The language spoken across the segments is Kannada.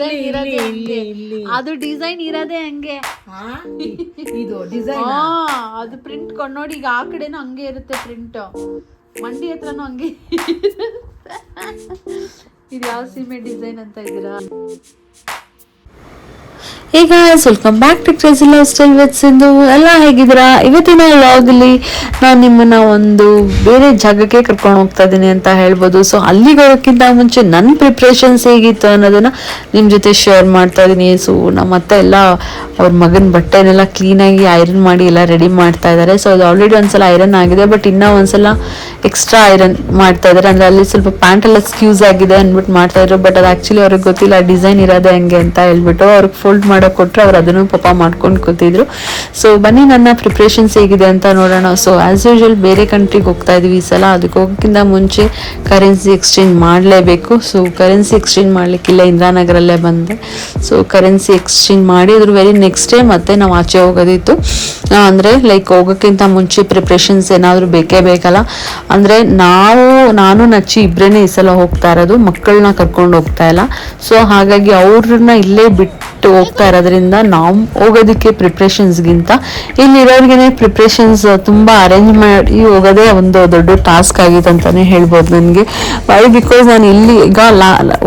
ಡಿಸೈನ್ ಇರೋದೇ ಹಂಗೆ. ಅದು ಡಿಸೈನ್ ಇರೋದೇ ಹಂಗೆ. ಹಾ? ಇದು ಡಿಸೈನ್ ಅದು ಪ್ರಿಂಟ್ ಕೊಂಡೋಡಿ ಈಗ ಆ ಕಡೆನೂ ಹಂಗೆ ಇರುತ್ತೆ ಪ್ರಿಂಟ್ ಮಂಡಿ ಹತ್ರನೂ ಹಂಗೆ ಇದು ಯಾವ ಸೀಮೆ ಡಿಸೈನ್ ಅಂತ ಇದ್ದೀರಾ? ಈಗ welcome back to crazy love style with Sindhu ಎಲ್ಲ ಹೇಗಿದ್ದೀರಾ? ಇವತ್ತಿನ ವ್ಲಾಗಲ್ಲಿ ನಾನು ನಿಮ್ಮನ್ನ ಒಂದು ಬೇರೆ ಜಾಗಕ್ಕೆ ಕರ್ಕೊಂಡು ಹೋಗ್ತಾ ಇದ್ದೀನಿ ಅಂತ ಹೇಳ್ಬೋದು. ಸೊ ಅಲ್ಲಿಗೆ ಹೋಗೋಕ್ಕಿಂತ ಮುಂಚೆ ನನ್ನ ಪ್ರಿಪ್ರೇಷನ್ಸ್ ಹೇಗಿತ್ತು ಅನ್ನೋದನ್ನ ನಿಮ್ಮ ಜೊತೆ ಶೇರ್ ಮಾಡ್ತಾ ಇದ್ದೀನಿ. ಸೊ ನಮ್ಮ ಅತ್ತೆ ಎಲ್ಲ ಅವ್ರ ಮಗನ ಬಟ್ಟೆನೆಲ್ಲ ಕ್ಲೀನಾಗಿ ಐರನ್ ಮಾಡಿ ಎಲ್ಲ ರೆಡಿ ಮಾಡ್ತಾ ಇದ್ದಾರೆ ಸೊ ಅದು ಆಲ್ರೆಡಿ ಒಂದ್ಸಲ ಐರನ್ ಆಗಿದೆ ಬಟ್ ಇನ್ನೂ ಒಂದ್ಸಲ ಎಕ್ಸ್ಟ್ರಾ ಐರನ್ ಮಾಡ್ತಾ ಇದ್ದಾರೆ ಅಂದ್ರೆ ಅಲ್ಲಿ ಸ್ವಲ್ಪ ಪ್ಯಾಂಟ್ ಎಲ್ಲ ಸ್ಕ್ಯೂಸ್ ಆಗಿದೆ ಅಂದ್ಬಿಟ್ಟು ಮಾಡ್ತಾ ಇದ್ರು ಬಟ್ ಅದು ಆಕ್ಚುಲಿ ಅವ್ರಿಗೆ ಗೊತ್ತಿಲ್ಲ ಡಿಸೈನ್ ಇರೋದೇ ಹೆಂಗೆ ಅಂತ ಹೇಳ್ಬಿಟ್ಟು ಅವ್ರಿಗೆ ಫೋಲ್ಡ್ ಮಾಡೋಕೆ ಕೊಟ್ಟರೆ ಅವ್ರು ಅದನ್ನು ಪಾಪ ಮಾಡ್ಕೊಂಡು ಕೂತಿದ್ರು. ಸೊ ಬನ್ನಿ, ನನ್ನ ಪ್ರಿಪ್ರೇಷನ್ಸ್ ಹೇಗಿದೆ ಅಂತ ನೋಡೋಣ. ಸೊ ಆ್ಯಸ್ ಯೂಶುವಲ್ ಬೇರೆ ಕಂಟ್ರಿಗೆ ಹೋಗ್ತಾ ಇದೀವಿ ಈ ಸಲ. ಅದಕ್ಕೆ ಹೋಗೋಕ್ಕಿಂತ ಮುಂಚೆ ಕರೆನ್ಸಿ ಎಕ್ಸ್ಚೇಂಜ್ ಮಾಡಲೇಬೇಕು. ಸೊ ಕರೆನ್ಸಿ ಎಕ್ಸ್ಚೇಂಜ್ ಮಾಡಲಿಕ್ಕಿಲ್ಲ ಇಂದಿರಾನಗರಲ್ಲೇ ಬಂದೆ. ಸೊ ಕರೆನ್ಸಿ ಎಕ್ಸ್ಚೇಂಜ್ ಮಾಡಿ ಅದ್ರ ವೆರಿ ನೆಕ್ಸ್ಟ್ ಡೇ ಮತ್ತೆ ನಾವು ಆಚೆ ಹೋಗೋದಿತ್ತು. ಅಂದರೆ ಅಂದ್ರೆ ಲೈಕ್ ಹೋಗೋಕ್ಕಿಂತ ಮುಂಚೆ ಪ್ರಿಪ್ರೇಷನ್ಸ್ ಏನಾದರೂ ಬೇಕೇ ಬೇಕಲ್ಲ. ಅಂದರೆ, ನಾವು, ನಾನು, ನಚ್ಚಿ ಇಬ್ಬರೇ ಈ ಸಲ ಹೋಗ್ತಾ ಇರೋದು. ಮಕ್ಕಳನ್ನ ಕರ್ಕೊಂಡು ಹೋಗ್ತಾ ಇಲ್ಲ. ಸೊ ಹಾಗಾಗಿ ಅವ್ರನ್ನ ಇಲ್ಲೇ ಬಿಟ್ಟು ಹೋಗ್ತಾ ಇರೋದ್ರಿಂದ ನಾವು ಹೋಗೋದಕ್ಕೆ ಪ್ರಿಪ್ರೇಷನ್ಸ್ಗಿಂತ ಇಲ್ಲಿರೋರ್ಗೆ ಪ್ರಿಪ್ರೇಷನ್ಸ್ ತುಂಬ ಅರೇಂಜ್ ಮಾಡಿ ಹೋಗೋದೇ ಒಂದು ದೊಡ್ಡ ಟಾಸ್ಕ್ ಆಗಿತ್ತು ಅಂತಲೇ ಹೇಳ್ಬೋದು ನನಗೆ. ವೈ ಬಿಕಾಸ್ ನಾನು ಇಲ್ಲಿ ಈಗ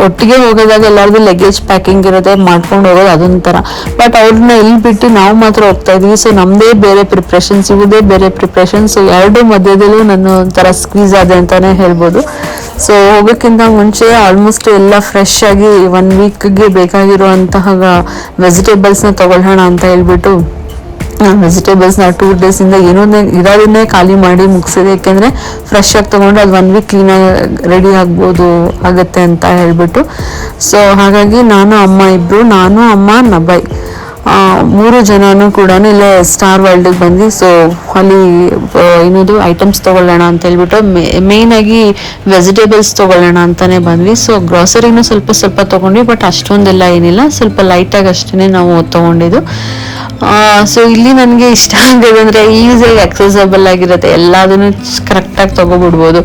ಒಟ್ಟಿಗೆ ಹೋಗೋದಾಗ ಎಲ್ಲರದ್ದು ಲಗೇಜ್ ಪ್ಯಾಕಿಂಗ್ ಇರೋದೇ ಮಾಡ್ಕೊಂಡು ಹೋಗೋದು ಅದೊಂಥರ. ಬಟ್ ಅವ್ರನ್ನ ಇಲ್ಲಿ ಬಿಟ್ಟು ನಾವು ಮಾತ್ರ ಹೋಗ್ತಾ ಇದ್ವಿ. ಸೊ ನಮ್ಮದೇ ಬೇರೆ ಪ್ರಿಪ್ರೇಷನ್ಸ್ ಇವುದೇ ಬೇರೆ ಪ್ರಿಪ್ರೇಷನ್ಸ್ ಎರಡು ಮಧ್ಯದಲ್ಲೂ ನಾನು ಒಂಥರ ಸ್ಕ್ವೀಸ್ ಆದೆ ಅಂತಲೇ ಹೇಳ್ಬೋದು. ಸೊ ಹೋಗೋಕ್ಕಿಂತ ಮುಂಚೆ ಆಲ್ಮೋಸ್ಟ್ ಎಲ್ಲ ಫ್ರೆಶ್ ಆಗಿ ಒನ್ ವೀಕ್ಗೆ ಬೇಕಾಗಿರುವಂತಹ ವೆಜಿಟೇಬಲ್ಸ್ನ ತಗೊಳ್ಳೋಣ ಅಂತ ಹೇಳ್ಬಿಟ್ಟು ವೆಜಿಟೇಬಲ್ಸ್ನ ಟೂ ಡೇಸಿಂದ ಏನೋ ಇರೋದನ್ನೇ ಖಾಲಿ ಮಾಡಿ ಮುಗಿಸಿದೆ. ಯಾಕೆಂದರೆ ಫ್ರೆಶ್ ಆಗಿ ತೊಗೊಂಡು ಅದು ಒನ್ ವೀಕ್ ಕ್ಲೀನಾಗಿ ರೆಡಿ ಆಗ್ಬೋದು, ಆಗುತ್ತೆ ಅಂತ ಹೇಳ್ಬಿಟ್ಟು. ಸೊ ಹಾಗಾಗಿ ನಾನು, ಅಮ್ಮ ಇಬ್ಬರು ನಾನು, ಅಮ್ಮ ನಬೈ ಮೂರು ಜನನು ಕೂಡ ಇಲ್ಲೇ ಸ್ಟಾರ್ ವರ್ಲ್ಡ್ಗೆ ಬಂದ್ವಿ. ಸೊ ಅಲ್ಲಿ ಏನದು ಐಟಮ್ಸ್ ತೊಗೊಳ್ಳೋಣ ಅಂತ ಹೇಳ್ಬಿಟ್ಟು ಮೇನ್ ಆಗಿ ವೆಜಿಟೇಬಲ್ಸ್ ತೊಗೊಳ್ಳೋಣ ಅಂತಾನೆ ಬಂದ್ವಿ. ಸೊ ಗ್ರಾಸರಿನೂ ಸ್ವಲ್ಪ ಸ್ವಲ್ಪ ತೊಗೊಂಡ್ವಿ ಬಟ್ ಅಷ್ಟೊಂದೆಲ್ಲ ಏನಿಲ್ಲ. ಸ್ವಲ್ಪ ಲೈಟಾಗಿ ಅಷ್ಟೇ ನಾವು ತಗೊಂಡಿದ್ದು. ಸೊ ಇಲ್ಲಿ ನನಗೆ ಇಷ್ಟ ಆಗೋದು ಅಂದರೆ ಈಸಿಯಾಗಿ ಆಕ್ಸೆಸಬಲ್ ಆಗಿರುತ್ತೆ. ಎಲ್ಲದನ್ನು ಕರೆಕ್ಟಾಗಿ ತೊಗೊಬಿಡ್ಬೋದು.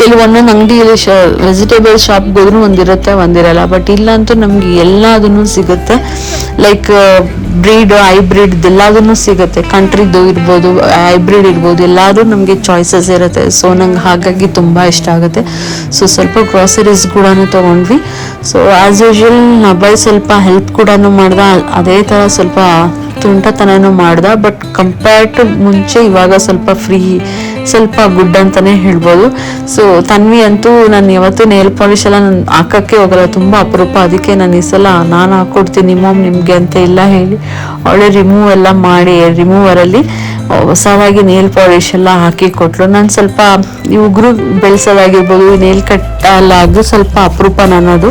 ಕೆಲವೊಂದೊಂದು ಅಂಗಡಿಯಲ್ಲಿ ಶ ವೆಜಿಟೇಬಲ್ ಶಾಪ್ಗೋದ್ರು ಒಂದಿರುತ್ತೆ, ಒಂದಿರಲ್ಲ. ಬಟ್ ಇಲ್ಲಂತೂ ನಮಗೆ ಎಲ್ಲದನ್ನು ಸಿಗುತ್ತೆ. ಲೈಕ್ ಬ್ರೀಡ್ ಹೈಬ್ರಿಡ್ ಎಲ್ಲದನ್ನು ಸಿಗುತ್ತೆ. ಕಂಟ್ರಿದು ಇರ್ಬೋದು ಹೈಬ್ರಿಡ್ ಇರ್ಬೋದು ಎಲ್ಲಾದ್ರೂ ನಮಗೆ ಚಾಯ್ಸಸ್ ಇರುತ್ತೆ. ಸೊ ನಂಗೆ ಹಾಗಾಗಿ ತುಂಬ ಇಷ್ಟ ಆಗುತ್ತೆ. ಸೊ ಸ್ವಲ್ಪ ಗ್ರಾಸರೀಸ್ ಕೂಡ ತೊಗೊಂಡ್ವಿ. ಸೊ ಆ್ಯಸ್ ಯೂಶುವಲ್ ನಬಾಯ್ ಸ್ವಲ್ಪ ಹೆಲ್ಪ್ ಕೂಡ ಮಾಡ್ದೆ. ಅದೇ ಥರ ಸ್ವಲ್ಪ ತುಂಟತನನೂ ಮಾಡ್ದ ಬಟ್ ಕಂಪೇರ್ ಟು ಮುಂಚೆ ಇವಾಗ ಸ್ವಲ್ಪ ಫ್ರೀ ಸ್ವಲ್ಪ ಗುಡ್ ಅಂತಾನೆ ಹೇಳ್ಬೋದು. ಸೊ ತನ್ವಿ ಅಂತೂ ನಾನು ಯಾವತ್ತೂ ನೇಲ್ ಪಾಲಿಶ್ ಎಲ್ಲ ನಾನು ಹಾಕಕ್ಕೆ ಹೋಗಲ್ಲ, ತುಂಬ ಅಪರೂಪ. ಅದಕ್ಕೆ ನಾನು ಈ ಸಲ ನಾನು ಹಾಕ್ಕೊಡ್ತೀನಿ ಮಮ್ ನಿಮಗೆ ಅಂತ ಇಲ್ಲ ಹೇಳಿ ಅವಳೆ ರಿಮೂವ್ ಎಲ್ಲ ಮಾಡಿ ರಿಮೂವರಲ್ಲಿ ಹೊಸದಾಗಿ ನೇಲ್ ಪಾಲಿಶ್ ಎಲ್ಲ ಹಾಕಿ ಕೊಟ್ಲು. ನಾನು ಸ್ವಲ್ಪ ಈ ಉಗುರು ಬೆಳೆಸೋದಾಗಿರ್ಬೋದು ನೇಲ್ ಕಟ್ಟಲಾಗೂ ಸ್ವಲ್ಪ ಅಪರೂಪ ನನ್ನದು.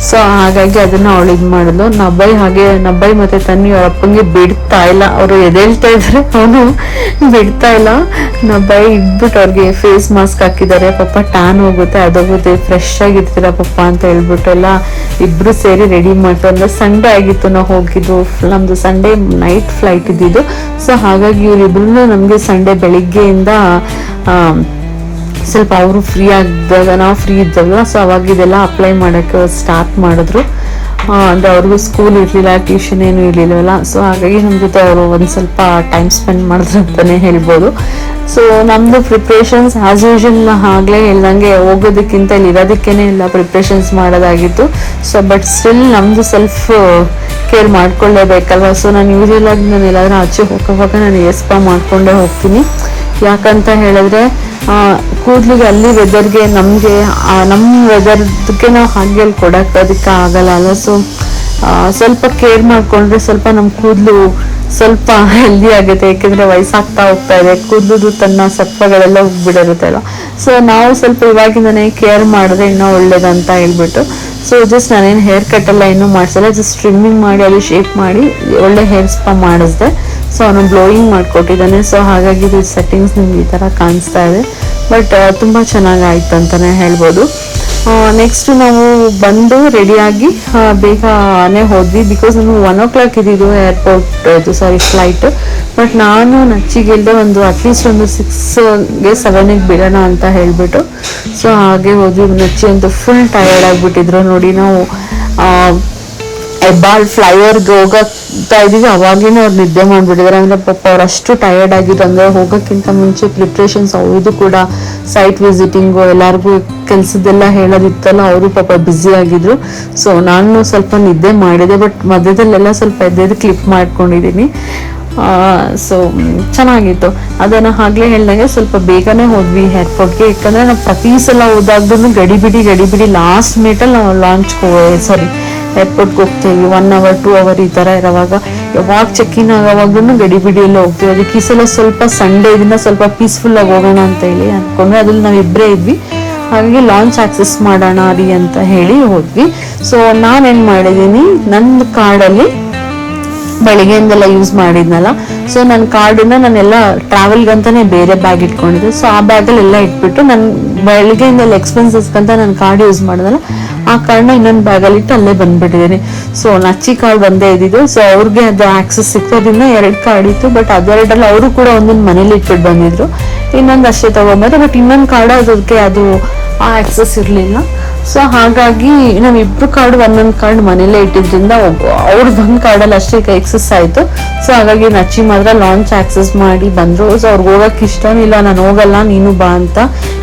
ಸೊ ಹಾಗಾಗಿ ಅದನ್ನ ಅವಳು ಇದು ಮಾಡಿದ್ಲು. ನಬ್ಬೈ ಹಾಗೆ ನಬ್ಬೈ ಮತ್ತೆ ತನ್ನಿ ಅವ್ರ ಅಪ್ಪಂಗೆ ಬಿಡ್ತಾ ಇಲ್ಲ. ಅವರು ಎದೇಳ್ತಾ ಇದ್ರೆ ಅವನು ಬಿಡ್ತಾ ಇಲ್ಲ. ನಬ್ಬೈ ಇದ್ಬಿಟ್ಟು ಅವ್ರಿಗೆ ಫೇಸ್ ಮಾಸ್ಕ್ ಹಾಕಿದ್ದಾರೆ. ಪಾಪ ಟ್ಯಾನ್ ಹೋಗುತ್ತೆ ಅದೋಗುತ್ತೆ ಫ್ರೆಶ್ ಆಗಿರ್ತೀರ ಪಪ್ಪ ಅಂತ ಹೇಳ್ಬಿಟ್ಟು ಎಲ್ಲ ಇಬ್ರು ಸೇರಿ ರೆಡಿ ಮಾಡ್ತಾರೆ. ಅಂದ್ರೆ ಸಂಡೇ ಆಗಿತ್ತು ನಾವು ಹೋಗಿದ್ದು. ನಮ್ದು ಸಂಡೇ ನೈಟ್ ಫ್ಲೈಟ್ ಇದ್ದಿದ್ದು. ಸೊ ಹಾಗಾಗಿ ಇವರಿಬ್ರು ನಮಗೆ ಸಂಡೇ ಬೆಳಿಗ್ಗೆಯಿಂದ ಆ, ಸ್ವಲ್ಪ ಅವರು ಫ್ರೀ ಆಗಿದ್ದಾಗ ನಾವು ಫ್ರೀ ಇದ್ದಲ್ಲ ಸೊ ಅವಾಗ ಇದೆಲ್ಲ ಅಪ್ಲೈ ಮಾಡೋಕ್ಕೆ ಸ್ಟಾರ್ಟ್ ಮಾಡಿದ್ರು. ಅಂದರೆ ಅವ್ರಿಗೂ ಸ್ಕೂಲ್ ಇರಲಿಲ್ಲ ಟ್ಯೂಷನ್ ಏನು ಇರಲಿಲ್ಲವಲ್ಲ ಸೊ ಹಾಗಾಗಿ ನಮ್ಮ ಜೊತೆ ಅವರು ಒಂದು ಸ್ವಲ್ಪ ಟೈಮ್ ಸ್ಪೆಂಡ್ ಮಾಡಿದ್ರು ಅಂತಲೇ ಹೇಳ್ಬೋದು. ಸೊ ನಮ್ಮದು ಪ್ರಿಪ್ರೇಷನ್ಸ್ ಆಸ್ ಯೂಶಲ್ ಆಗಲೇ ಹೇಳ್ದಂಗೆ ಹೋಗೋದಕ್ಕಿಂತ ಇಲ್ಲಿ ಇರೋದಕ್ಕೇನೆ ಎಲ್ಲ ಪ್ರಿಪ್ರೇಷನ್ಸ್ ಮಾಡೋದಾಗಿತ್ತು. ಸೊ ಬಟ್ ಸ್ಟಿಲ್ ನಮ್ಮದು ಸೆಲ್ಫ್ ಕೇರ್ ಮಾಡ್ಕೊಳ್ಳೇಬೇಕಲ್ವ? ಸೊ ನಾನು ಯೂಶಲ್ ಆಗಿ ನಾನು ಎಲ್ಲಾದರೂ ಆಚೆ ಹೋಗೋವಾಗ ನಾನು ಎಸ್ಪಾ ಮಾಡಿಕೊಂಡೇ ಹೋಗ್ತೀನಿ. ಯಾಕಂತ ಹೇಳಿದ್ರೆ ಕೂದಲಿಗೆ ಅಲ್ಲಿ ವೆದರ್ಗೆ ನಮಗೆ ನಮ್ಮ ವೆದರ್ಗೆ ನಾವು ಹಾಗೆ ಅಲ್ಲಿ ಕೊಡೋಕ್ಕೋದಕ್ಕೆ ಆಗಲ್ಲ ಅಲ್ಲ. ಸೊ ಸ್ವಲ್ಪ ಕೇರ್ ಮಾಡಿಕೊಂಡ್ರೆ ಸ್ವಲ್ಪ ನಮ್ಮ ಕೂದಲು ಸ್ವಲ್ಪ ಹೆಲ್ದಿ ಆಗುತ್ತೆ. ಯಾಕಂದ್ರೆ ವಯಸ್ಸಾಗ್ತಾ ಹೋಗ್ತಾ ಇದೆ. ಕೂದಲು ತನ್ನ ಸತ್ವಗಳೆಲ್ಲ ಹೋಗ್ಬಿಡಿರುತ್ತಲ್ಲ ಸೊ ನಾವು ಸ್ವಲ್ಪ ಇವಾಗಿಂದನೇ ಕೇರ್ ಮಾಡಿದ್ರೆ ಇನ್ನೂ ಒಳ್ಳೇದಂತ ಹೇಳ್ಬಿಟ್ಟು. ಸೊ ಜಸ್ಟ್ ನಾನೇನು ಹೇರ್ ಕಟ್ ಎಲ್ಲ ಇನ್ನೂ ಮಾಡಿಸಲ್ಲ. ಜಸ್ಟ್ ಸ್ಟ್ರಿಮ್ಮಿಂಗ್ ಮಾಡಿ, ಅಲ್ಲಿ ಶೇಪ್ ಮಾಡಿ, ಒಳ್ಳೆ ಹೇರ್ ಸ್ಪಾ ಮಾಡಿಸ್ದೆ. ಸೊ ಅವನು ಬ್ಲೋಯಿಂಗ್ ಮಾಡಿಕೊಟ್ಟಿದ್ದಾನೆ. ಸೊ ಹಾಗಾಗಿ ಇದು ಸೆಟ್ಟಿಂಗ್ಸ್ ನಿಮ್ಗೆ ಈ ಥರ ಕಾಣಿಸ್ತಾ ಇದೆ. ಬಟ್ ತುಂಬ ಚೆನ್ನಾಗಾಯ್ತು ಅಂತಲೇ ಹೇಳ್ಬೋದು. ನೆಕ್ಸ್ಟ್ ನಾವು ಬಂದು ರೆಡಿಯಾಗಿ ಬೇಗನೆ ಹೋದ್ವಿ. ಬಿಕಾಸ್ ನಮಗೆ ಒನ್ ಓ ಕ್ಲಾಕ್ ಇದ್ದಿದ್ದು ಏರ್ಪೋರ್ಟ್ ಇದು ಸಾರಿ ಫ್ಲೈಟ್ ಬಟ್ ನಾನು ನಚ್ಚಿಗೆಲ್ಲದೆ ಒಂದು ಅಟ್ಲೀಸ್ಟ್ ಒಂದು ಸಿಕ್ಸ್ಗೆ ಸೆವೆನಿಗೆ ಬಿಡೋಣ ಅಂತ ಹೇಳಿಬಿಟ್ಟು ಸೊ ಹಾಗೆ ಹೋದ್ವಿ. ನಚ್ಚಿ ಅಂತ ಫುಲ್ ಟಯರ್ಡ್ ಆಗಿಬಿಟ್ಟಿದ್ರು. ನೋಡಿ ನಾವು ಹೆಬ್ಬಾಳ್ ಫ್ಲೈಓವರ್ಗೆ ಹೋಗಕ್ತಾ ಇದೀವಿ. ಅವಾಗ್ಲೇನೆ ಅವ್ರು ನಿದ್ದೆ ಮಾಡಿಬಿಟ್ಟಿದ್ದಾರೆ ಅಂದ್ರೆ ಪಾಪ ಅವ್ರು ಅಷ್ಟು ಟಯರ್ಡ್ ಆಗಿದ್ರು. ಅಂದ್ರೆ ಹೋಗೋಕ್ಕಿಂತ ಮುಂಚೆ ಪ್ರಿಪ್ರೇಷನ್ಸ್ ಅವ್ರದ್ದು ಕೂಡ ಸೈಟ್ ವಿಸಿಟಿಂಗು ಎಲ್ಲರಿಗೂ ಕೆಲಸದೆಲ್ಲ ಹೇಳೋದಿತ್ತಲ್ಲ, ಅವರು ಪಾಪ ಬ್ಯುಸಿ ಆಗಿದ್ರು. ಸೊ ನಾನು ಸ್ವಲ್ಪ ನಿದ್ದೆ ಮಾಡಿದೆ. ಬಟ್ ಮಧ್ಯದಲ್ಲೆಲ್ಲ ಸ್ವಲ್ಪ ಎದ್ದೆದ್ದು ಕ್ಲಿಪ್ ಮಾಡ್ಕೊಂಡಿದ್ದೀನಿ ಸೊ ಚೆನ್ನಾಗಿತ್ತು. ಅದನ್ನು ಆಗ್ಲೇ ಹೇಳ್ದಂಗೆ ಸ್ವಲ್ಪ ಬೇಗನೆ ಹೋದ್ವಿ ಏರ್ಪೋರ್ಟ್ಗೆ ಯಾಕಂದರೆ ನಾವು ಪ್ರತಿ ಸಲ ಹೋದಾಗ್ದೂ ಗಡಿಬಿಡಿ ಗಡಿಬಿಡಿ ಲಾಸ್ಟ್ ಮಿನಿಟಲ್ಲಿ ನಾವು ಲಾಂಚ್ ಸಾರಿ ಏರ್ಪೋರ್ಟ್ಗೆ ಹೋಗ್ತೀವಿ ಒನ್ ಅವರ್ ಟೂ ಅವರ್ ಈ ಥರ ಇರೋವಾಗ. ಯಾವಾಗ ಚೆಕ್ ಇನ್ ಗಡಿ ಬಿಡಿಯಲ್ಲಿ ಹೋಗ್ತೀವಿ. ಅದಕ್ಕೆ ಈ ಸಲ ಸ್ವಲ್ಪ ಸಂಡೇ ಇದನ್ನ ಸ್ವಲ್ಪ ಪೀಸ್ಫುಲ್ ಆಗಿ ಹೋಗೋಣ ಅಂತ ಹೇಳಿ ಅಂದ್ಕೊಂಡ್ರೆ ಅದ್ರಲ್ಲಿ ನಾವು ಇಬ್ಬರೇ ಇದ್ವಿ. ಹಾಗಾಗಿ ಲಾಂಚ್ ಆಕ್ಸೆಸ್ ಮಾಡೋಣ ರೀ ಅಂತ ಹೇಳಿ ಹೋದ್ವಿ. ಸೊ ನಾನೇನು ಮಾಡಿದ್ದೀನಿ ನನ್ನ ಕಾರ್ಡಲ್ಲಿ ಬೆಳಿಗ್ಗೆಯಿಂದೆಲ್ಲ ಯೂಸ್ ಮಾಡಿದ್ನಲ್ಲ. ಸೊ ನನ್ನ ಕಾರ್ಡನ್ನ ನಾನೆಲ್ಲ ಟ್ರಾವೆಲ್ಗಂತಾನೆ ಬೇರೆ ಬ್ಯಾಗ್ ಇಟ್ಕೊಂಡಿದ್ದೆ. ಸೊ ಆ ಬ್ಯಾಗಲ್ಲಿ ಎಲ್ಲ ಇಟ್ಬಿಟ್ಟು ನಾನು ಬೆಳಿಗ್ಗೆಯಿಂದೆಲ್ಲ ಎಕ್ಸ್ಪೆನ್ಸಸ್ಗಂತ ನಾನು ಕಾರ್ಡ್ ಯೂಸ್ ಮಾಡಿದ್ನಲ್ಲ, ಆ ಕಾರ್ಡ್ನ ಇನ್ನೊಂದು ಬ್ಯಾಗಲ್ಲಿ ಇಟ್ಟು ಅಲ್ಲೇ ಬಂದ್ಬಿಟ್ಟಿದ್ದೀನಿ. ಸೊ ನಚ್ಚಿ ಕಾರ್ಡ್ ಬಂದೇ ಇದ್ದಿದ್ದು. ಸೊ ಅವ್ರಿಗೆ ಅದು ಆಕ್ಸೆಸ್ ಸಿಕ್ಕೋದ್ರಿಂದ ಎರಡು ಕಾರ್ಡ್ ಇತ್ತು ಬಟ್ ಅದೆರಡಲ್ಲಿ ಅವರು ಕೂಡ ಒಂದೊಂದು ಮನೇಲಿ ಇಟ್ಬಿಟ್ಟು ಬಂದಿದ್ರು. ಇನ್ನೊಂದು ಅಷ್ಟೇ ತಗೊಂಬಂದ್ರೆ ಬಟ್ ಇನ್ನೊಂದು ಕಾರ್ಡ್ ಅದಕ್ಕೆ ಅದು ಆ ಆಕ್ಸೆಸ್ ಇರಲಿಲ್ಲ. ಸೊ ಹಾಗಾಗಿ ನಾವಿಬ್ರು ಕಾರ್ಡ್ ಒಂದೊಂದು ಕಾರ್ಡ್ ಮನೇಲೇ ಇಟ್ಟಿದ್ರಿಂದ ಅವ್ರದ್ದು ಒಂದು ಕಾರ್ಡಲ್ಲಿ ಅಷ್ಟೇ ಎಕ್ಸಸ್ ಆಯಿತು. ಸೊ ಹಾಗಾಗಿ ನಚ್ಚಿ ಮಾತ್ರ ಲಾಂಚ್ ಆಕ್ಸಸ್ ಮಾಡಿ ಬಂದರು. ಸೊ ಅವ್ರಿಗೆ ಹೋಗಕ್ಕೆ ಇಷ್ಟವಿಲ್ಲ ನಾನು ಹೋಗಲ್ಲ, ನೀನು ಬಾ ಅಂತ.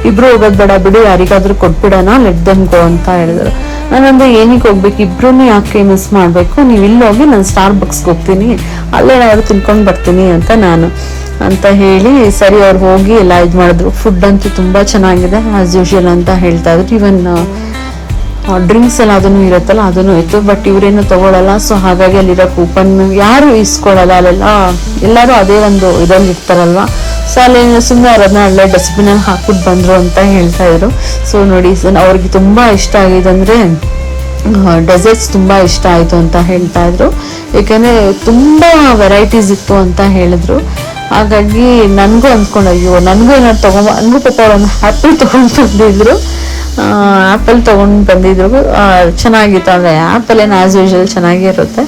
ಇಬ್ರು ಹೋಗೋದು ಬೇಡ, ಬಿಡು, ಯಾರಿಗಾದ್ರೂ ಕೊಟ್ಬಿಡೋಣ ಲೆಟ್ ದಮ್ ಗೋ ಅಂತ ಹೇಳಿದ್ರು. ನಾನಂದ್ರೆ ಏನಕ್ಕೆ ಹೋಗ್ಬೇಕು? ಇಬ್ರು ಯಾಕೆ ಮಿಸ್ ಮಾಡಬೇಕು? ನೀವು ಇಲ್ಲಿ ಹೋಗಿ ನಾನು ಸ್ಟಾರ್ ಬಕ್ಸ್ಗೆ ಹೋಗ್ತೀನಿ. ಅಲ್ಲೇ ಏನಾದ್ರು ತಿನ್ಕೊಂಡು ಬರ್ತೀನಿ ಅಂತ ನಾನು. ಅಂತ ಹೇಳಿ ಸರಿ ಅವ್ರು ಹೋಗಿ ಎಲ್ಲ ಇದು ಮಾಡಿದ್ರು. ಫುಡ್ ಅಂತೂ ತುಂಬಾ ಚೆನ್ನಾಗಿದೆ ಆಸ್ ಯೂಶುವಲ್ ಅಂತ ಹೇಳ್ತಾ ಇದ್ರು. ಇವನ್ ಡ್ರಿಂಕ್ಸ್ ಎಲ್ಲ ಅದನ್ನು ಇರುತ್ತಲ್ಲ, ಅದನ್ನು ಇತ್ತು. ಬಟ್ ಇವರೇನು ತಗೊಳ್ಳಲ್ಲ ಸೊ ಹಾಗಾಗಿ ಅಲ್ಲಿರೋ ಕೂಪನ್ ಯಾರು ಇಸ್ಕೊಳಲ್ಲ ಅಲ್ಲೆಲ್ಲ ಎಲ್ಲರೂ ಅದೇ ಒಂದು ಇದರಲ್ಲಿ ಇರ್ತಾರಲ್ವ? ಸೊ ಅಲ್ಲಿ ಸುಮ್ಮನೆ ಅವ್ರನ್ನ ಅಲ್ಲೇ ಡಸ್ಟ್ಬಿನಲ್ಲಿ ಹಾಕ್ಬಿಟ್ಟು ಬಂದ್ರು ಅಂತ ಹೇಳ್ತಾ ಇದ್ರು. ಸೊ ನೋಡಿ ಅವ್ರಿಗೆ ತುಂಬಾ ಇಷ್ಟ ಆಗಿದೆ ಅಂದ್ರೆ ಡೆಸರ್ಟ್ಸ್ ತುಂಬಾ ಇಷ್ಟ ಆಯ್ತು ಅಂತ ಹೇಳ್ತಾ ಇದ್ರು. ಯಾಕಂದ್ರೆ ತುಂಬಾ ವೆರೈಟೀಸ್ ಇತ್ತು ಅಂತ ಹೇಳಿದ್ರು. ಹಾಗಾಗಿ ನನಗೂ ಅಂದ್ಕೊಂಡು ಅಯ್ಯೋ, ನನಗೂ ಏನಾದ್ರು ತೊಗೊಂಬ ನನಗೂ ಪಾಪ ಒಂದು ಆ್ಯಪಲ್ ತೊಗೊಂಡು ಬಂದಿದ್ರು. ಆ್ಯಪಲ್ ತೊಗೊಂಡು ಬಂದಿದ್ರು. ಚೆನ್ನಾಗಿತ್ತು ಅಂದರೆ ಆ್ಯಪಲ್ ಏನು ಆ್ಯಸ್ ಯೂಶ್ವಲ್ ಚೆನ್ನಾಗೇ ಇರುತ್ತೆ.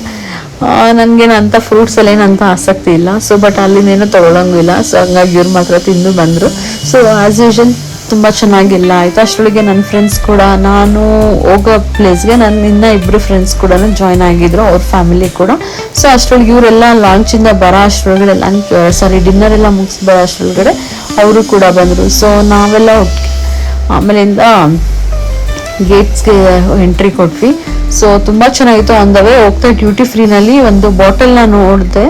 ನನಗೇನು ಅಂಥ ಫ್ರೂಟ್ಸಲ್ಲಿ ಏನು ಆಸಕ್ತಿ ಇಲ್ಲ. ಸೊ ಬಟ್ ಅಲ್ಲಿಂದೇನೋ ತೊಗೊಳಂಗಿಲ್ಲ. ಸೊ ಹಂಗಾಗಿ ಇವ್ರು ಮಾತ್ರ ತಿಂದು ಬಂದರು. ಸೊ ಆ್ಯಸ್ ಯೂಶುವಲ್ ತುಂಬ ಚೆನ್ನಾಗಿಲ್ಲ. ಆಯ್ತು, ಅಷ್ಟರೊಳಗೆ ನನ್ನ ಫ್ರೆಂಡ್ಸ್ ಕೂಡ ನಾನು ಹೋಗೋ ಪ್ಲೇಸ್ಗೆ ನನ್ನ ಇನ್ನ ಇಬ್ಬರು ಫ್ರೆಂಡ್ಸ್ ಕೂಡ ಜಾಯ್ನ್ ಆಗಿದ್ರು, ಅವ್ರ ಫ್ಯಾಮಿಲಿ ಕೂಡ. ಸೊ ಅಷ್ಟರೊಳಗೆ ಇವರೆಲ್ಲ ಲಾಂಚಿಂದ ಬರೋ ಅಷ್ಟರೊಳಗಡೆ ಲಂಚ್ ಸಾರಿ ಡಿನ್ನರ್ ಎಲ್ಲ ಮುಗಿಸಿ ಬರೋ ಅಷ್ಟರೊಳಗಡೆ ಅವರು ಕೂಡ ಬಂದರು. ಸೊ ನಾವೆಲ್ಲ ಆಮೇಲಿಂದ ಗೇಟ್ಸ್ಗೆ ಎಂಟ್ರಿ ಕೊಟ್ವಿ. ಸೊ ತುಂಬಾ ಚೆನ್ನಾಗಿತ್ತು. ಆನ್ ದ ವೇ ಹೋಗ್ತಾ ಡ್ಯೂಟಿ ಫ್ರೀನಲ್ಲಿ ಒಂದು ಬಾಟಲ್ನ ನೋಡಿದೆ.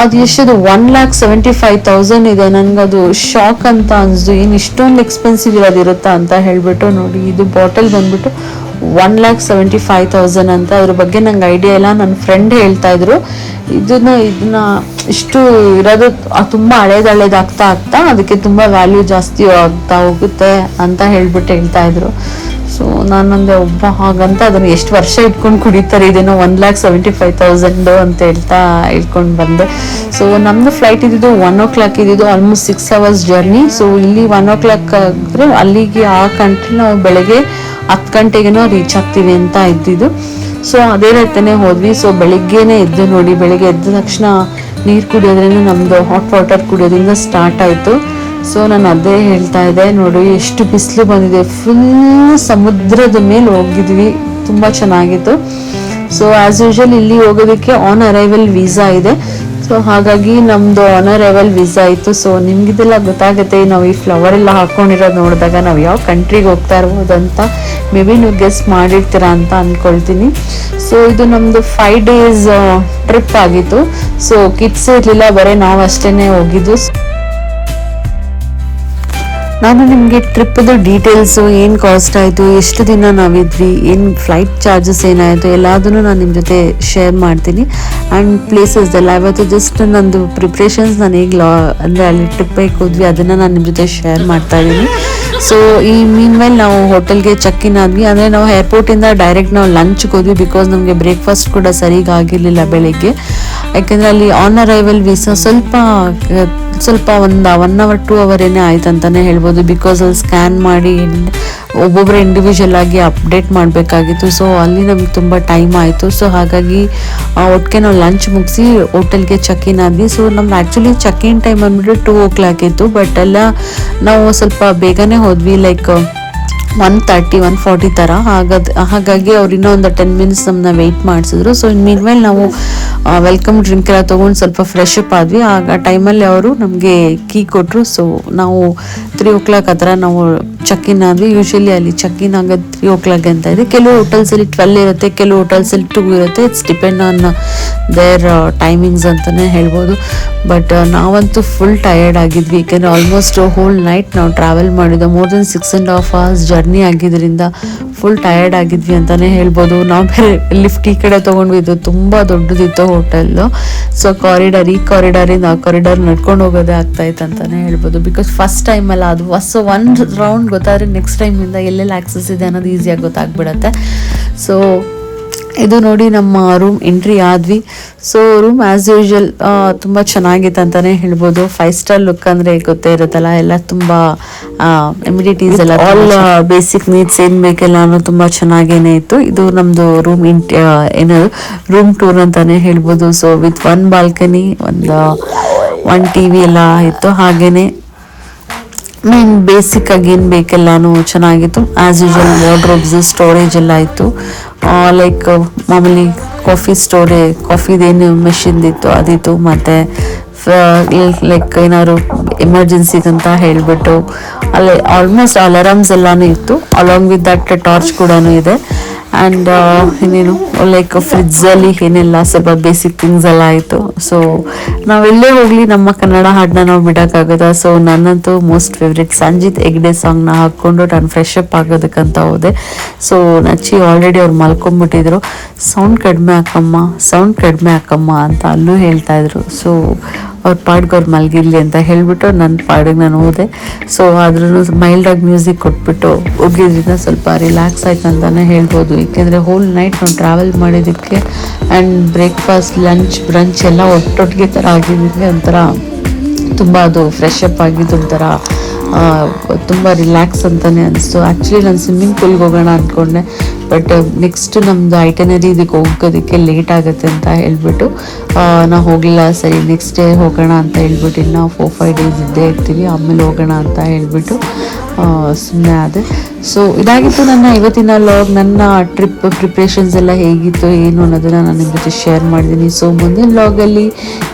ಅದು ಎಷ್ಟಿದೆ? One lakh seventy five thousand ಇದೆ. ನನಗದು ಶಾಕ್ ಅಂತ ಅನಿಸ್ದು. ಏನು ಇಷ್ಟೊಂದು ಎಕ್ಸ್ಪೆನ್ಸಿವ್ ಇರೋದಿರುತ್ತಾ ಅಂತ ಹೇಳ್ಬಿಟ್ಟು ನೋಡಿ, ಇದು ಬಾಟಲ್ ಬಂದ್ಬಿಟ್ಟು one lakh seventy five thousand ಅಂತ. ಅದ್ರ ಬಗ್ಗೆ ನಂಗೆ ಐಡಿಯಾ ಇಲ್ಲ. ನನ್ನ ಫ್ರೆಂಡ್ ಹೇಳ್ತಾ ಇದ್ರು, ಇದನ್ನ ಇದನ್ನ ಇಷ್ಟು ಇರೋದು ತುಂಬ ತುಂಬಾ ಹಳೇದು ಹಳೇದಾಗ್ತಾ ಆಗ್ತಾ, ಅದಕ್ಕೆ ತುಂಬಾ ವ್ಯಾಲ್ಯೂ ಜಾಸ್ತಿ ಆಗ್ತಾ ಹೋಗುತ್ತೆ, ಅಂತ ಹೇಳ್ಬಿಟ್ಟು ಹೇಳ್ತಾ ಇದ್ರು. ಸೊ ನಾನಂದೆ, ಒಬ್ಬ ಹಾಗಂತ ಅದನ್ನು ಎಷ್ಟು ವರ್ಷ ಇಟ್ಕೊಂಡು ಕುಡಿತಾರೆ? ಇದೇನೋ one lakh seventy five thousand ಅಂತ ಹೇಳ್ತಾ ಇಟ್ಕೊಂಡು ಬಂದೆ. ಸೊ ನಮ್ಮದು ಫ್ಲೈಟ್ ಇದ್ದಿದ್ದು ಒನ್ ಓ ಕ್ಲಾಕ್ ಇದ್ದಿದ್ದು almost six hours journey so ಇಲ್ಲಿ ಒನ್ ಓ ಕ್ಲಾಕ್ ಆದರೆ ಅಲ್ಲಿಗೆ ಆ ಕಂಟ್ರಿ ನಾವು ಬೆಳಗ್ಗೆ ಹತ್ತು ಗಂಟೆಗೇನೋ ರೀಚ್ ಆಗ್ತೀವಿ ಅಂತ ಇದ್ದಿದ್ದು. ಸೊ ಅದೇ ರೀತಿಯೇ ಹೋದ್ವಿ. ಸೊ ಬೆಳಿಗ್ಗೆನೆ ಎದ್ದು ನೋಡಿ, ಬೆಳಿಗ್ಗೆ ಎದ್ದ ತಕ್ಷಣ ನೀರು ಕುಡಿಯೋದ್ರಿಂದ ನಮ್ದು ಹಾಟ್ ವಾಟರ್ ಕುಡಿಯೋದ್ರಿಂದ ಸ್ಟಾರ್ಟ್ ಆಯ್ತು. ಸೊ ನಾನು ಅದೇ ಹೇಳ್ತಾ ಇದ್ದೆ, ನೋಡಿ, ಎಷ್ಟು ಬಿಸಿಲು ಬಂದಿದೆ. ಫುಲ್ ಸಮುದ್ರದ ಮೇಲೆ ಹೋಗಿದ್ವಿ. ತುಂಬಾ ಚೆನ್ನಾಗಿತ್ತು. ಸೊ ಆಸ್ ಯೂಶಲ್ ಇಲ್ಲಿ ಹೋಗೋದಕ್ಕೆ ಆನ್ ಅರೈವಲ್ ವೀಸಾ ಇದೆ. ಸೊ ಹಾಗಾಗಿ ನಮ್ದು ಆನರೇಬಲ್ ವೀಸಾ ಇತ್ತು. ಸೊ ನಿಮ್ಗಿದೆಲ್ಲ ಗೊತ್ತಾಗುತ್ತೆ, ನಾವು ಈ ಫ್ಲವರ್ ಎಲ್ಲ ಹಾಕೊಂಡಿರೋದು ನೋಡಿದಾಗ ನಾವು ಯಾವ ಕಂಟ್ರಿಗೆ ಹೋಗ್ತಾ ಇರ್ಬೋದು ಅಂತ ಮೇ ಬಿ ನೀವು ಗೆಸ್ಟ್ ಮಾಡಿರ್ತೀರಾ ಅಂತ ಅನ್ಕೊಳ್ತೀನಿ. ಸೊ ಇದು ನಮ್ದು ಫೈವ್ ಡೇಸ್ ಟ್ರಿಪ್ ಆಗಿತ್ತು. ಸೊ ಕಿಡ್ಸ್ ಇರಲಿಲ್ಲ, ಬರೀ ನಾವು ಅಷ್ಟೇನೆ ಹೋಗಿದ್ದು. ನಾನು ನಿಮಗೆ ಟ್ರಿಪ್ಪದು ಡೀಟೇಲ್ಸು ಏನು ಕಾಸ್ಟ್ ಆಯಿತು, ಎಷ್ಟು ದಿನ ನಾವಿದ್ವಿ, ಏನು ಫ್ಲೈಟ್ ಚಾರ್ಜಸ್ ಏನಾಯಿತು, ಎಲ್ಲದನ್ನು ನಾನು ನಿಮ್ಮ ಜೊತೆ ಶೇರ್ ಮಾಡ್ತೀನಿ. ಆ್ಯಂಡ್ ಪ್ಲೇಸಸ್ ಎಲ್ಲ, ಇವತ್ತು ಜಸ್ಟ್ ನಂದು ಪ್ರಿಪ್ರೇಷನ್ಸ್ ನಾನು ಈಗ ಲಾ ಅಂದರೆ ಅಲ್ಲಿ ಟ್ರಿಪ್ಪಿಗೆ ಹೋದ್ವಿ, ಅದನ್ನು ನಾನು ನಿಮ್ಮ ಜೊತೆ ಶೇರ್ ಮಾಡ್ತಾ ಇದ್ದೀನಿ. ಸೊ ಈ ಮೀನ್ ಮೇಲೆ ನಾವು ಹೋಟೆಲ್ಗೆ ಚೆಕ್ ಇನ್ ಆದ್ವಿ, ಅಂದರೆ ನಾವು ಏರ್ಪೋರ್ಟಿಂದ ಡೈರೆಕ್ಟ್ ನಾವು ಲಂಚ್ಗೆ ಹೋದ್ವಿ ಬಿಕಾಸ್ ನಮಗೆ ಬ್ರೇಕ್ಫಾಸ್ಟ್ ಕೂಡ ಸರಿಯಾಗಿ ಆಗಿರಲಿಲ್ಲ ಬೆಳಿಗ್ಗೆ. ಯಾಕೆಂದರೆ ಅಲ್ಲಿ ಆನ್ ಅರೈವಲ್ ವೀಸಾ ಸ್ವಲ್ಪ ಸ್ವಲ್ಪ ಒಂದು ಒನ್ ಅವರ್ ಟೂ ಅವರ್ ಏನೇ ಆಯ್ತು ಅಂತಾನೆ ಹೇಳ್ಬೋದು. ಬಿಕಾಸ್ ಅಲ್ಲಿ ಸ್ಕ್ಯಾನ್ ಮಾಡಿ ಒಬ್ಬೊಬ್ರು ಇಂಡಿವಿಜುವಲ್ ಆಗಿ ಅಪ್ಡೇಟ್ ಮಾಡಬೇಕಾಗಿತ್ತು. ಸೊ ಅಲ್ಲಿ ನಮ್ಗೆ ತುಂಬ ಟೈಮ್ ಆಯಿತು. ಸೊ ಹಾಗಾಗಿ ಒಟ್ಟಿಗೆ ನಾವು ಲಂಚ್ ಮುಗಿಸಿ ಹೋಟೆಲ್ಗೆ ಚೆಕ್ ಇನ್ ಆದ್ವಿ. ಸೊ ನಮ್ಮ ಆ್ಯಕ್ಚುಲಿ ಚೆಕ್ ಇನ್ ಟೈಮ್ ಅಂದ್ಬಿಟ್ಟು ಟೂ ಓ ಕ್ಲಾಕ್ ಇತ್ತು. ಬಟ್ ಎಲ್ಲ ನಾವು ಸ್ವಲ್ಪ ಬೇಗನೆ ಹೋದ್ವಿ like one thirty one forty ಥರ ಹಾಗಾದ, ಹಾಗಾಗಿ ಅವ್ರು ಇನ್ನೂ ಒಂದು ಟೆನ್ ಮಿನಿಟ್ಸ್ ನಮ್ಮನ್ನ ವೆಯ್ಟ್ ಮಾಡಿಸಿದ್ರು. ಸೊ ಮೀನ್ ಮೇಲೆ ನಾವು ವೆಲ್ಕಮ್ ಡ್ರಿಂಕ್ ಎಲ್ಲ ತಗೊಂಡು ಸ್ವಲ್ಪ ಫ್ರೆಶ್ ಅಪ್ ಆದ್ವಿ. ಆಗ ಟೈಮಲ್ಲಿ ಅವರು ನಮಗೆ ಕೀ ಕೊಟ್ಟರು ಸೊ ನಾವು ತ್ರೀ ಓ ಕ್ಲಾಕ್ ಆ ಥರ ನಾವು ಚೆಕ್ ಇನ್ ಆದ್ವಿ. ಯೂಶಲಿ ಅಲ್ಲಿ ಚೆಕ್ ಇನ್ ಆಗೋದು ತ್ರೀ ಓ ಕ್ಲಾಕ್ ಅಂತ ಇದೆ. ಕೆಲವು ಹೋಟೆಲ್ಸಲ್ಲಿ ಟ್ವೆಲ್ ಇರುತ್ತೆ, ಕೆಲವು ಹೋಟೆಲ್ಸಲ್ಲಿ ಟೂ ಇರುತ್ತೆ. It's depend on their timings ಅಂತಲೇ ಹೇಳ್ಬೋದು. ಬಟ್ ನಾವಂತೂ ಫುಲ್ ಟಯರ್ಡ್ ಆಗಿದ್ವಿ. ಯಾಕೆಂದರೆ ಆಲ್ಮೋಸ್ಟ್ ಹೋಲ್ ನೈಟ್ ನಾವು ಟ್ರಾವೆಲ್ ಮಾಡಿದ್ದು more than six and half hours journey ಆಗಿದ್ದರಿಂದ ಫುಲ್ ಟಯರ್ಡ್ ಆಗಿದ್ವಿ ಅಂತಲೇ ಹೇಳ್ಬೋದು. ನಾವು ಬೇರೆ ಲಿಫ್ಟ್ ಈ ಕಡೆ ತೊಗೊಂಡ್ವಿ. ಇದು ತುಂಬ ದೊಡ್ಡದಿತ್ತು ಹೋಟೆಲ್ಲು ಸೊ ಕಾರಿಡಾರ್ ಈ ಕಾರಿಡಾರಿಂದ ಆ ಕಾರಿಡಾರ್ ನಡ್ಕೊಂಡು ಹೋಗೋದೇ ಆಗ್ತಾ ಇತ್ತು ಅಂತಲೇ ಹೇಳ್ಬೋದು. ಬಿಕಾಸ್ ಫಸ್ಟ್ ಟೈಮ್ ಅಲ್ಲ, ಅದು ಹೊಸ ಒನ್ ರೌಂಡ್ ಗೊತ್ತಾದರೆ ನೆಕ್ಸ್ಟ್ ಟೈಮಿಂದ ಎಲ್ಲೆಲ್ಲಿ ಆಕ್ಸಸ್ ಇದೆ ಅನ್ನೋದು ಈಸಿಯಾಗಿ ಗೊತ್ತಾಗ್ಬಿಡತ್ತೆ. ಸೊ ಇದು ನೋಡಿ ನಮ್ಮ ರೂಮ್ ಎಂಟ್ರಿ ಆದ್ವಿ. ಸೊ ರೂಮ್ ಆಸ್ ಯೂಶುವಲ್ ತುಂಬ ಚೆನ್ನಾಗಿತ್ತು ಅಂತಲೇ ಹೇಳ್ಬೋದು. ಫೈವ್ ಸ್ಟಾರ್ ಲುಕ್ ಅಂದರೆ ಗೊತ್ತೇ ಇರುತ್ತಲ್ಲ ಎಲ್ಲ ತುಂಬ ಎಮಿಡಿಟೀಸ್ ಎಲ್ಲ ಆಲ್ ಬೇಸಿಕ್ ನೀಡ್ಸ್ ಏನು ಬೇಕೆಲ್ಲಾನು ತುಂಬ ಚೆನ್ನಾಗೇನೆ ಇತ್ತು. ಇದು ನಮ್ಮದು ರೂಮ್ ಇಂಟ್ ಏನು ರೂಮ್ ಟೂರ್ ಅಂತಲೇ ಹೇಳ್ಬೋದು. ಸೊ ವಿತ್ ಒನ್ ಬಾಲ್ಕನಿ ಒಂದು ಒನ್ ಟಿ ವಿ ಎಲ್ಲ ಇತ್ತು ಹಾಗೆಯೇ ಮೇನ್ ಬೇಸಿಕ್ ಆಗಿ ಏನು ಬೇಕೆಲ್ಲಾನು ಚೆನ್ನಾಗಿತ್ತು. ಆಸ್ ಯೂಶುವಲ್ ವಾರ್ಡ್ರೋಬ್ಸ್ ಸ್ಟೋರೇಜ್ ಎಲ್ಲ ಇತ್ತು. ಲೈಕ್ ಮಾಮೂಲಿ ಕಾಫಿ ಸ್ಟೋರೇ ಕಾಫಿದೇನು ಮೆಷಿನ್ದಿತ್ತು ಅದಿತ್ತು, ಮತ್ತು ಲೈಕ್ ಏನಾದ್ರು ಎಮರ್ಜೆನ್ಸಿಗಂತ ಹೇಳಿಬಿಟ್ಟು, ಅಲ್ಲಿ ಆಲ್ಮೋಸ್ಟ್ ಅಲಾರಾಮ್ಸ್ ಎಲ್ಲಾನು ಇತ್ತು. ಅಲಾಂಗ್ ವಿತ್ ದಟ್ ಟಾರ್ಚ್ ಕೂಡ ಇದೆ. ಆ್ಯಂಡ್ ಇನ್ನೇನು ಲೈಕ್ ಫ್ರಿಜ್ಜಲ್ಲಿ ಏನೆಲ್ಲ ಸ್ವಲ್ಪ ಬೇಸಿಕ್ ಥಿಂಗ್ಸ್ ಎಲ್ಲ ಆಯಿತು. ಸೊ ನಾವೆಲ್ಲೇ ಹೋಗಲಿ, ನಮ್ಮ ಕನ್ನಡ ಹಾಡನ್ನ ನಾವು ಬಿಡೋಕ್ಕಾಗದ ಸೊ ನನ್ನಂತೂ ಮೋಸ್ಟ್ ಫೇವ್ರೆಟ್ ಸಂಜಿತ್ ಹೆಗ್ಡೆ ಸಾಂಗ್ನ ಹಾಕ್ಕೊಂಡು ನಾನು ಫ್ರೆಶ್ ಅಪ್ ಆಗೋದಕ್ಕಂತ ಹೋದೆ. ಸೊ ನಚ್ಚಿ ಆಲ್ರೆಡಿ ಅವ್ರು ಮಲ್ಕೊಂಬಿಟ್ಟಿದ್ರು. ಸೌಂಡ್ ಕಡಿಮೆ ಹಾಕಮ್ಮ ಸೌಂಡ್ ಕಡಿಮೆ ಹಾಕಮ್ಮ ಅಂತ ಅಲ್ಲೂ ಹೇಳ್ತಾಯಿದ್ರು ಸೊ ಅವ್ರ ಪಾಡ್ಗೆ ಅವ್ರು ಮಲಗಿರ್ಲಿ ಅಂತ ಹೇಳಿಬಿಟ್ಟು ನನ್ನ ಪಾಡಿಗೆ ನಾನು ಹೋದೆ. ಸೊ ಆದ್ರೂ ಮೈಲ್ಡಾಗಿ ಮ್ಯೂಸಿಕ್ ಕೊಟ್ಬಿಟ್ಟು ಹೋಗಿದ್ರಿಂದ ಸ್ವಲ್ಪ ರಿಲ್ಯಾಕ್ಸ್ ಆಯ್ತು ಅಂತಲೇ ಹೇಳ್ಬೋದು. ಏಕೆಂದರೆ ಹೋಲ್ ನೈಟ್ ನಾವು ಟ್ರಾವೆಲ್ ಮಾಡಿದ್ದಕ್ಕೆ ಆ್ಯಂಡ್ ಬ್ರೇಕ್ಫಾಸ್ಟ್ ಲಂಚ್ ಬ್ರಂಚ್ ಎಲ್ಲ ಒಟ್ಟೊಟ್ಟಿಗೆ ಥರ ಆಗಿದ್ದಕ್ಕೆ ಒಂಥರ ತುಂಬ ಅದು ಫ್ರೆಶ್ ಅಪ್ ಆಗಿದ್ದು ಒಂಥರ ತುಂಬ ರಿಲ್ಯಾಕ್ಸ್ ಅಂತಲೇ ಅನಿಸ್ತು. ಆ್ಯಕ್ಚುಲಿ ನಾನು ಸ್ವಿಮ್ಮಿಂಗ್ ಪೂಲ್ಗೆ ಹೋಗೋಣ ಅಂದ್ಕೊಂಡೆ ಬಟ್ ನೆಕ್ಸ್ಟ್ ನಮ್ಮದು ಐಟನರಿ ಇದಕ್ಕೆ ಹೋಗೋದಕ್ಕೆ ಲೇಟ್ ಆಗುತ್ತೆ ಅಂತ ಹೇಳ್ಬಿಟ್ಟು ನಾವು ಹೋಗಿಲ್ಲ ಸರಿ ನೆಕ್ಸ್ಟ್ ಡೇ ಹೋಗೋಣ ಅಂತ ಹೇಳ್ಬಿಟ್ಟು ಇನ್ನೂ ಫೋರ್ ಫೈವ್ ಡೇಸ್ ಇದ್ದೇ ಇರ್ತೀವಿ, ಆಮೇಲೆ ಹೋಗೋಣ ಅಂತ ಹೇಳ್ಬಿಟ್ಟು ಸುಮ್ಮನೆ ಆದೆ. ಸೊ ಇದಾಗಿತ್ತು ನನ್ನ ಇವತ್ತಿನ ಲಾಗ್ ನನ್ನ ಟ್ರಿಪ್ ಪ್ರಿಪ್ರೇಷನ್ಸ್ ಎಲ್ಲ ಹೇಗಿತ್ತು, ಏನು ಅನ್ನೋದನ್ನ ನಾನು ನಿಮ್ಮ ಜೊತೆ ಶೇರ್ ಮಾಡಿದ್ದೀನಿ ಸೊ ಮುಂದಿನ ಲಾಗಲ್ಲಿ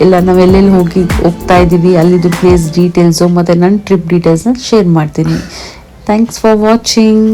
ಎಲ್ಲ ನಾವೆಲ್ಲೆಲ್ಲಿ ಹೋಗಿ, ಹೋಗ್ತಾ ಇದ್ದೀವಿ, ಅಲ್ಲಿದ್ದು ಪ್ಲೇಸ್ ಡೀಟೇಲ್ಸು ಮತ್ತು ನನ್ನ ಟ್ರಿಪ್ ಡೀಟೇಲ್ಸ್ನ ಶೇರ್ ಮಾಡ್ತೀನಿ. Thanks for watching